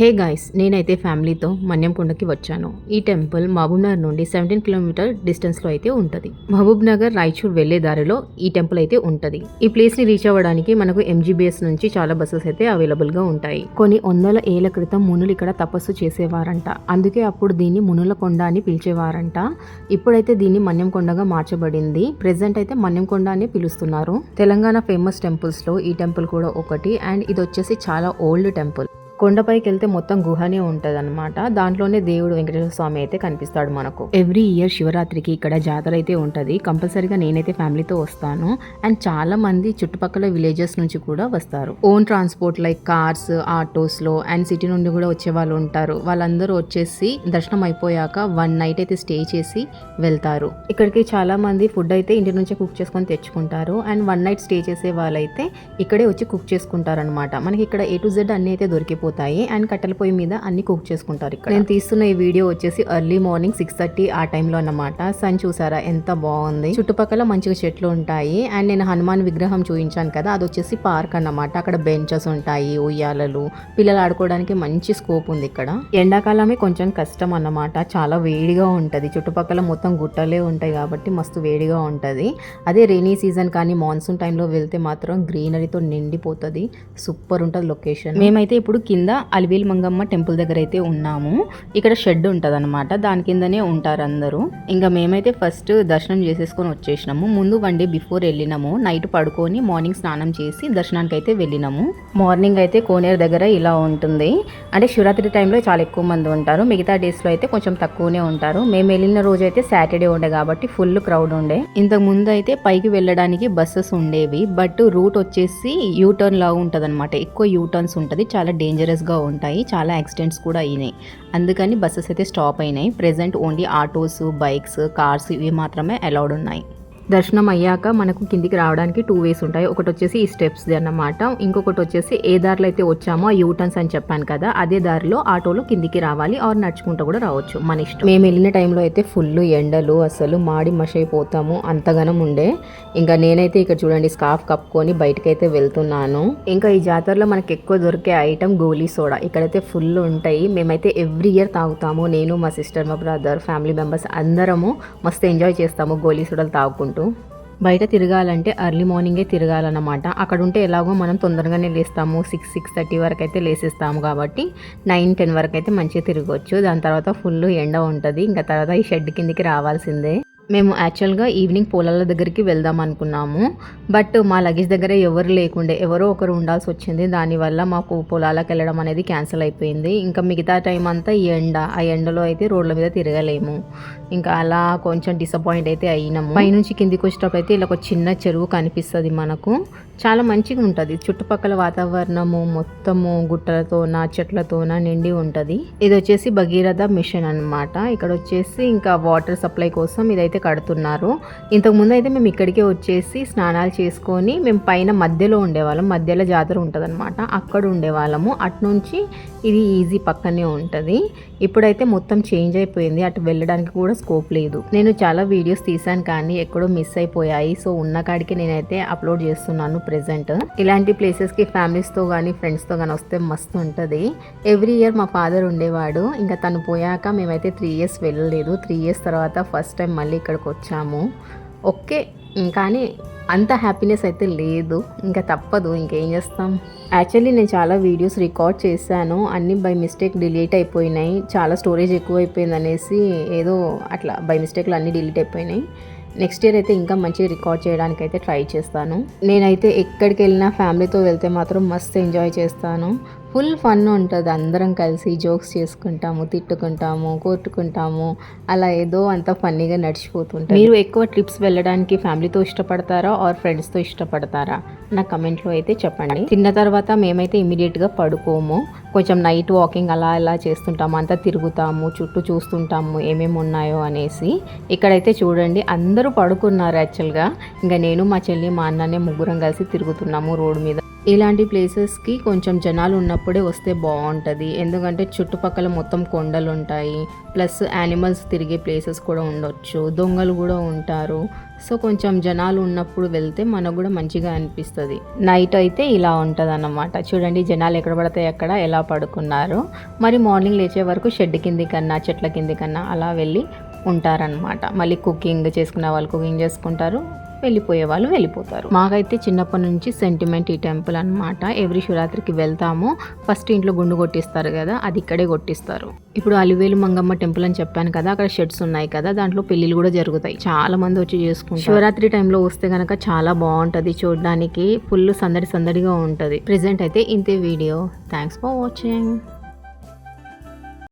Hey guys నేనైతే ఫ్యామిలీతో మన్యంకొండకి వచ్చాను. ఈ టెంపుల్ మహబూబ్నగర్ నుండి సెవెంటీన్ కిలోమీటర్ డిస్టెన్స్లో అయితే ఉంటుంది. మహబూబ్ నగర్ రాయచూర్ వెళ్ళే దారిలో ఈ టెంపుల్ అయితే ఉంటుంది. ఈ ప్లేస్ని రీచ్ అవ్వడానికి మనకు ఎంజీబీఎస్ నుంచి చాలా బస్సెస్ అయితే అవైలబుల్గా ఉంటాయి. కొన్ని వందల ఏళ్ళ క్రితం మునులు ఇక్కడ తపస్సు చేసేవారంట. అందుకే అప్పుడు దీన్ని మునుల కొండ అని పిలిచేవారంట. ఇప్పుడైతే దీన్ని మన్యంకొండగా మార్చబడింది. ప్రెసెంట్ అయితే మన్యంకొండ అని పిలుస్తున్నారు. తెలంగాణ ఫేమస్ టెంపుల్స్లో ఈ టెంపుల్ కూడా ఒకటి. అండ్ ఇది వచ్చేసి చాలా ఓల్డ్ టెంపుల్. కొండపైకి వెళ్తే మొత్తం గుహనే ఉంటది అనమాట దాంట్లోనే దేవుడు వెంకటేశ్వర స్వామి అయితే కనిపిస్తాడు మనకు. ఎవ్రీ ఇయర్ శివరాత్రికి ఇక్కడ జాతర అయితే ఉంటుంది. కంపల్సరీగా నేనైతే ఫ్యామిలీతో వస్తాను. అండ్ చాలా మంది చుట్టుపక్కల విలేజెస్ నుంచి కూడా వస్తారు. ఓన్ ట్రాన్స్పోర్ట్ లైక్ కార్స్ ఆటోస్లో అండ్ సిటీ నుండి కూడా వచ్చే వాళ్ళు ఉంటారు. వాళ్ళందరూ వచ్చేసి దర్శనం అయిపోయాక వన్ నైట్ అయితే స్టే చేసి వెళ్తారు. ఇక్కడికి చాలా మంది ఫుడ్ అయితే ఇంటి నుంచే కుక్ చేసుకొని తెచ్చుకుంటారు. అండ్ వన్ నైట్ స్టే చేసే వాళ్ళైతే ఇక్కడే వచ్చి కుక్ చేసుకుంటారు అనమాట మనకి ఇక్కడ ఏ టు జెడ్ అన్ని అయితే దొరికిపోతాయి అండ్ కట్టెల పొయ్యి మీద అన్ని కుక్ చేసుకుంటారు ఇక్కడ. నేను తీస్తున్న ఈ వీడియో వచ్చేసి ఎర్లీ మార్నింగ్ సిక్స్ థర్టీ ఆ టైంలో అన్నమాట. సన్ చూసారా? ఎంత బాగుంది. చుట్టుపక్కల మంచిగా చెట్లు ఉంటాయి. అండ్ నేను హనుమాన్ విగ్రహం చూపించాను కదా అది వచ్చేసి పార్క్ అన్నమాట. అక్కడ బెంచెస్ ఉంటాయి ఉయ్యాలలు. పిల్లలు ఆడుకోవడానికి మంచి స్కోప్ ఉంది ఇక్కడ. ఎండాకాలమే కొంచెం కష్టం అన్నమాట. చాలా వేడిగా ఉంటది. చుట్టుపక్కల మొత్తం గుట్టలే ఉంటాయి కాబట్టి మస్తు వేడిగా ఉంటది. అదే రెయినీ సీజన్ కానీ మాన్సూన్ టైంలో వెళ్తే మాత్రం గ్రీనరీతో నిండిపోతుంది. సూపర్ ఉంటుంది లొకేషన్ మేమైతే ఇప్పుడు కింద కింద అలివేలు మంగమ్మ టెంపుల్ దగ్గర అయితే ఉన్నాము. ఇక్కడ షెడ్ ఉంటుంది అనమాట దాని కిందనే ఉంటారు అందరూ. ఇంకా మేమైతే ఫస్ట్ దర్శనం చేసేసుకొని వచ్చేసినాము. ముందు వన్ డే బిఫోర్ వెళ్ళినాము. నైట్ పడుకొని మార్నింగ్ స్నానం చేసి దర్శనానికి అయితే వెళ్ళినాము. మార్నింగ్ అయితే కోనేరు దగ్గర ఇలా ఉంటుంది. అంటే శివరాత్రి టైంలో చాలా ఎక్కువ మంది ఉంటారు. మిగతా డేస్లో అయితే కొంచెం తక్కువనే ఉంటారు. మేము వెళ్ళిన రోజు అయితే సాటర్డే ఉండే కాబట్టి ఫుల్ క్రౌడ్ ఉండే. ఇంతకు ముందు అయితే పైకి వెళ్ళడానికి బస్సెస్ ఉండేవి. బట్ రూట్ వచ్చేసి యూ టర్న్ లాగా ఉంటుంది అనమాట ఎక్కువ యూటర్న్స్ ఉంటుంది. చాలా డేంజర్ డేంజరస్గా ఉంటాయి. చాలా యాక్సిడెంట్స్ కూడా అయినాయి. అందుకని బస్సెస్ అయితే స్టాప్ అయినాయి. Present only autos bikes cars ఇవి మాత్రమే అలౌడ్ ఉన్నాయి. దర్శనం అయ్యాక మనకు కిందికి రావడానికి టూ వేస్ ఉంటాయి. ఒకటి వచ్చేసి ఈ స్టెప్స్ అన్నమాట. ఇంకొకటి వచ్చేసి ఏ దారిలో అయితే వచ్చామో ఆ యూటర్న్స్ అని చెప్పాను కదా అదే దారిలో ఆటోలో కిందికి రావాలి ఆర్ నడుచుకుంటూ కూడా రావచ్చు మన ఇష్టం. మేము వెళ్ళిన టైంలో అయితే ఫుల్ ఎండలు అసలు మాడి మష అయిపోతాము అంతగానం ఉండే. ఇంకా నేనైతే ఇక్కడ చూడండి స్కార్ఫ్ కప్పుకొని బయటకైతే వెళ్తున్నాను. ఇంకా ఈ జాతరలో మనకి ఎక్కువ దొరికే ఐటమ్ గోలీ సోడా. ఇక్కడైతే ఫుల్ ఉంటాయి. మేమైతే ఎవ్రీ ఇయర్ తాగుతాము. నేను మా సిస్టర్ మా బ్రదర్ ఫ్యామిలీ మెంబర్స్ అందరము మస్తు ఎంజాయ్ చేస్తాము గోలీ సోడాలు తాగుకుంటూ. బయట తిరగాలంటే ఎర్లీ మార్నింగే తిరగాలన్నమాట. అక్కడ ఉంటే ఎలాగో మనం తొందరగానే లేస్తాము. సిక్స్ సిక్స్ థర్టీ వరకు అయితే లేసేస్తాము కాబట్టి నైన్ టెన్ వరకు అయితే మంచిగా తిరగవచ్చు దాని తర్వాత ఫుల్ ఎండ ఉంటుంది. ఇంకా తర్వాత ఈ షెడ్ కిందికి రావాల్సిందే. మేము యాక్చువల్గా ఈవినింగ్ పొలాల దగ్గరికి వెళ్దాం అనుకున్నాము. బట్ మా లగేజ్ దగ్గర ఎవరు లేకుండే ఎవరో ఒకరు ఉండాల్సి వచ్చింది. దానివల్ల మాకు పొలాలకు వెళ్ళడం అనేది క్యాన్సిల్ అయిపోయింది. ఇంకా మిగతా టైం అంతా ఈ ఎండ ఆ ఎండలో అయితే రోడ్ల మీద తిరగలేము. ఇంకా అలా కొంచెం డిసప్పాయింట్ అయితే అయినాము. పైనుంచి కిందికి వచ్చేటప్పుడు అయితే ఇలా ఒక చిన్న చెరువు కనిపిస్తుంది మనకు. చాలా మంచిగా ఉంటుంది. చుట్టుపక్కల వాతావరణము మొత్తము గుట్టలతోన చెట్లతోన నిండి ఉంటుంది. ఇది వచ్చేసి భగీరథ మిషన్ అన్నమాట. ఇక్కడ వచ్చేసి ఇంకా వాటర్ సప్లై కోసం ఇదైతే కడుతున్నారు. ఇంతకు ముందు అయితే మేము ఇక్కడికే వచ్చేసి స్నానాలు చేసుకొని మేము పైన మధ్యలో ఉండేవాళ్ళం. మధ్యలో జాతర ఉంటుంది అక్కడ ఉండేవాళ్ళము. అటు నుంచి ఇది ఈజీ పక్కనే ఉంటుంది. ఇప్పుడైతే మొత్తం చేంజ్ అయిపోయింది. అటు వెళ్ళడానికి కూడా స్కోప్ లేదు. నేను చాలా వీడియోస్ తీసాను కానీ ఎక్కడో మిస్ అయిపోయాయి. సో ఉన్న కాడికి నేనైతే అప్లోడ్ చేస్తున్నాను ప్రెసెంట్ ఇలాంటి ప్లేసెస్కి ఫ్యామిలీస్తో కానీ ఫ్రెండ్స్తో కానీ వస్తే మస్తు ఉంటుంది. ఎవ్రీ ఇయర్ మా ఫాదర్ ఉండేవాడు. ఇంకా తను పోయాక మేమైతే త్రీ ఇయర్స్ వెళ్ళలేదు. త్రీ ఇయర్స్ తర్వాత ఫస్ట్ టైం మళ్ళీ ఇక్కడికి వచ్చాము. ఓకే కానీ అంత హ్యాపీనెస్ అయితే లేదు. ఇంకా తప్పదు ఇంకేం చేస్తాం? యాక్చువల్లీ నేను చాలా వీడియోస్ రికార్డ్ చేశాను. అన్నీ బై మిస్టేక్ డిలీట్ అయిపోయినాయి. చాలా స్టోరేజ్ ఎక్కువైపోయింది అనేసి ఏదో అట్లా బై మిస్టేక్లు అన్నీ డిలీట్ అయిపోయినాయి. నెక్స్ట్ ఇయర్ అయితే ఇంకా మంచిగా రికార్డ్ చేయడానికి అయితే ట్రై చేస్తాను. నేనైతే ఎక్కడికి వెళ్ళినా ఫ్యామిలీతో వెళ్తే మాత్రం మస్తు ఎంజాయ్ చేస్తాను. ఫుల్ ఫన్ ఉంటుంది. అందరం కలిసి జోక్స్ చేసుకుంటాము తిట్టుకుంటాము కొట్టుకుంటాము. అలా ఏదో అంత ఫన్నీగా నడిచిపోతుంటాం మీరు ఎక్కువ ట్రిప్స్ వెళ్ళడానికి ఫ్యామిలీతో ఇష్టపడతారా ఆర్ ఫ్రెండ్స్తో ఇష్టపడతారా? నా కమెంట్లో అయితే చెప్పండి. తిన్న తర్వాత మేమైతే ఇమీడియట్గా పడుకోము. కొంచెం నైట్ వాకింగ్ అలా ఇలా చేస్తుంటాము. అంతా తిరుగుతాము చుట్టూ చూస్తుంటాము ఏమేమి ఉన్నాయో అనేసి. ఇక్కడైతే చూడండి అందరూ పడుకున్నారు యాక్చువల్గా. ఇంకా నేను మా చెల్లి మా అన్ననే ముగ్గురం కలిసి తిరుగుతున్నాము రోడ్డు మీద. ఇలాంటి ప్లేసెస్కి కొంచెం జనాలు ఉన్నప్పుడే వస్తే బాగుంటుంది. ఎందుకంటే చుట్టుపక్కల మొత్తం కొండలు ఉంటాయి ప్లస్ యానిమల్స్ తిరిగే ప్లేసెస్ కూడా ఉండొచ్చు. దొంగలు కూడా ఉంటారు. సో కొంచెం జనాలు ఉన్నప్పుడు వెళ్తే మనకు కూడా మంచిగా అనిపిస్తుంది. నైట్ అయితే ఇలా ఉంటుంది అన్నమాట చూడండి జనాలు ఎక్కడ పడితే అక్కడ ఎలా పడుకున్నారు. మరి మార్నింగ్ లేచే వరకు షెడ్ కింది కన్నా చెట్ల కింది కన్నా అలా వెళ్ళి ఉంటారనమాట మళ్ళీ కుకింగ్ చేసుకునే వాళ్ళు కుకింగ్ చేసుకుంటారు వెళ్ళిపోయే వాళ్ళు వెళ్ళిపోతారు. మాకైతే చిన్నప్పటి నుంచి సెంటిమెంట్ ఈ టెంపుల్ అన్నమాట. ఎవ్రీ శివరాత్రికి వెళ్తాము ఫస్ట్ ఇంట్లో గుండు కొట్టిస్తారు కదా అది ఇక్కడే కొట్టిస్తారు. ఇప్పుడు అలివేలు మంగమ్మ టెంపుల్ అని చెప్పాను కదా అక్కడ షెడ్స్ ఉన్నాయి కదా దాంట్లో పెళ్ళిళ్ళు కూడా జరుగుతాయి. చాలా మంది వచ్చి చేసుకుంటారు. శివరాత్రి టైంలో వస్తే కనుక చాలా బాగుంటుంది చూడడానికి ఫుల్ సందడి సందడిగా ఉంటుంది. ప్రెసెంట్ అయితే ఇంతే వీడియో థ్యాంక్స్ ఫర్ వాచింగ్